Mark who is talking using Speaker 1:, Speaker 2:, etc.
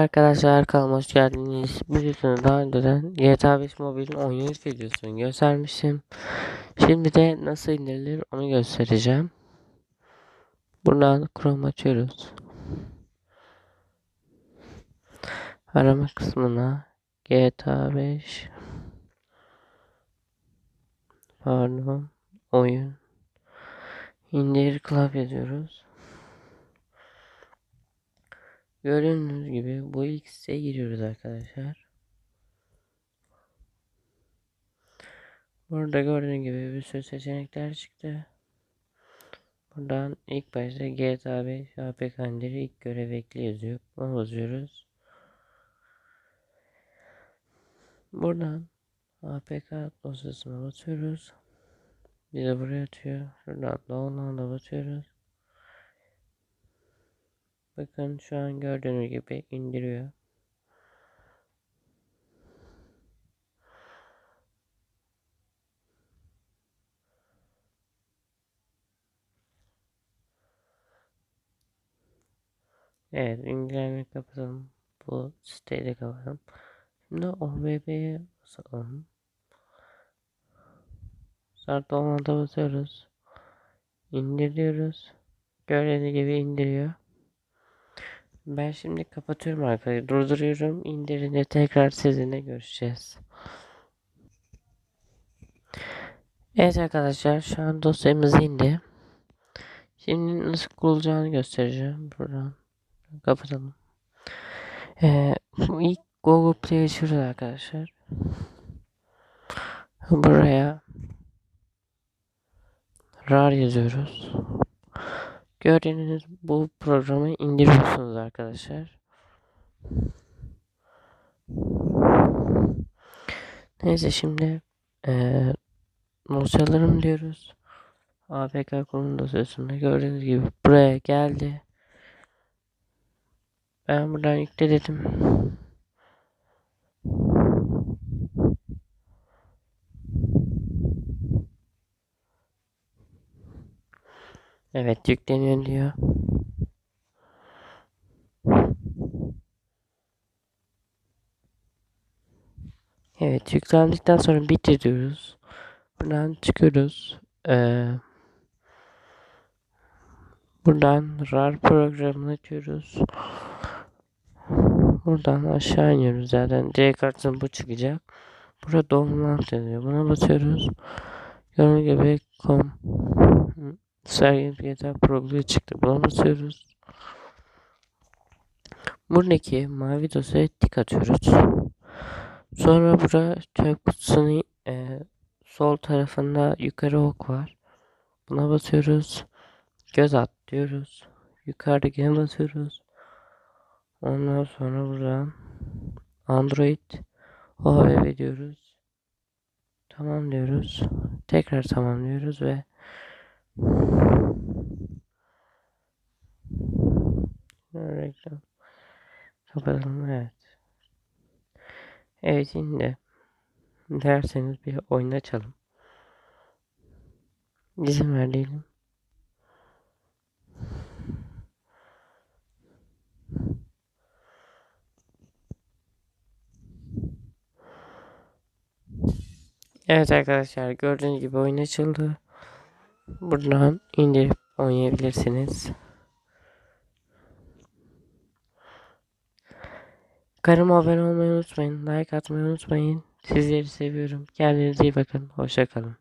Speaker 1: Arkadaşlar kanalıma hoş geldiniz. Biliyorsunuz daha önceden GTA 5 mobilin oynayış videosunu göstermiştim. Şimdi de nasıl indirilir onu göstereceğim. Buradan Chrome açıyoruz. Arama kısmına GTA 5 Pardon oyun indir club yazıyoruz. Gördüğünüz gibi bu siteye giriyoruz arkadaşlar. Burada gördüğünüz gibi bir sürü seçenekler çıktı. Buradan ilk başta GTA 5 APK indiri ilk görev ekli yazıyor. Buna basıyoruz. Buradan APK dosyasına basıyoruz. Bize buraya atıyor. Şuradan download'a basıyoruz. Bakın şu an gördüğünüz gibi indiriyor. Evet, incelemeyi kapatalım. Bu siteyi de kapatalım. Şimdi OBB'ye basalım. Start olmadan basıyoruz. İndiriyoruz. Gördüğünüz gibi indiriyor. Ben şimdi kapatıyorum arkadaşlar. Durduruyorum. İndirince tekrar sizinle görüşeceğiz. Evet arkadaşlar şu an dosyamız indi. Şimdi nasıl kurulacağını göstereceğim. Buradan kapatalım. Ee, ilk Google Play açıyoruz arkadaşlar. Buraya RAR yazıyoruz. Gördüğünüz bu programı indiriyorsunuz arkadaşlar. Neyse şimdi ee, dosyalarım diyoruz. APK konum dosyasında gördüğünüz gibi buraya geldi. Ben buradan yükle dedim. Evet yükleniyor diyor. Evet yüklendikten sonra bitir diyoruz. Buradan çıkıyoruz. Ee, buradan RAR programını açıyoruz. Buradan aşağı iniyoruz zaten. C kartın bu çıkacak. Burada download yazıyor. Buna basıyoruz. Gördüğünüz gibi com sergi GTA Pro'lu çıktı. Buna. Buradaki mavi dosyaya tik atıyoruz. Sonra burada çöp kutusunun e, sol tarafında yukarı ok var. Buna basıyoruz. Göz at diyoruz. Yukarıdakine basıyoruz. Ondan sonra buradan Android OVV diyoruz. Tamam diyoruz. Tekrar tamam diyoruz ve reklam kapatalım evet. Evet şimdi derseniz bir oyun açalım. İzin ver diyelim. Evet arkadaşlar gördüğünüz gibi oyun açıldı. Buradan indirip oynayabilirsiniz. Kanalıma abone olmayı unutmayın. Like atmayı unutmayın. Sizleri seviyorum. Kendinize iyi bakın. Hoşçakalın.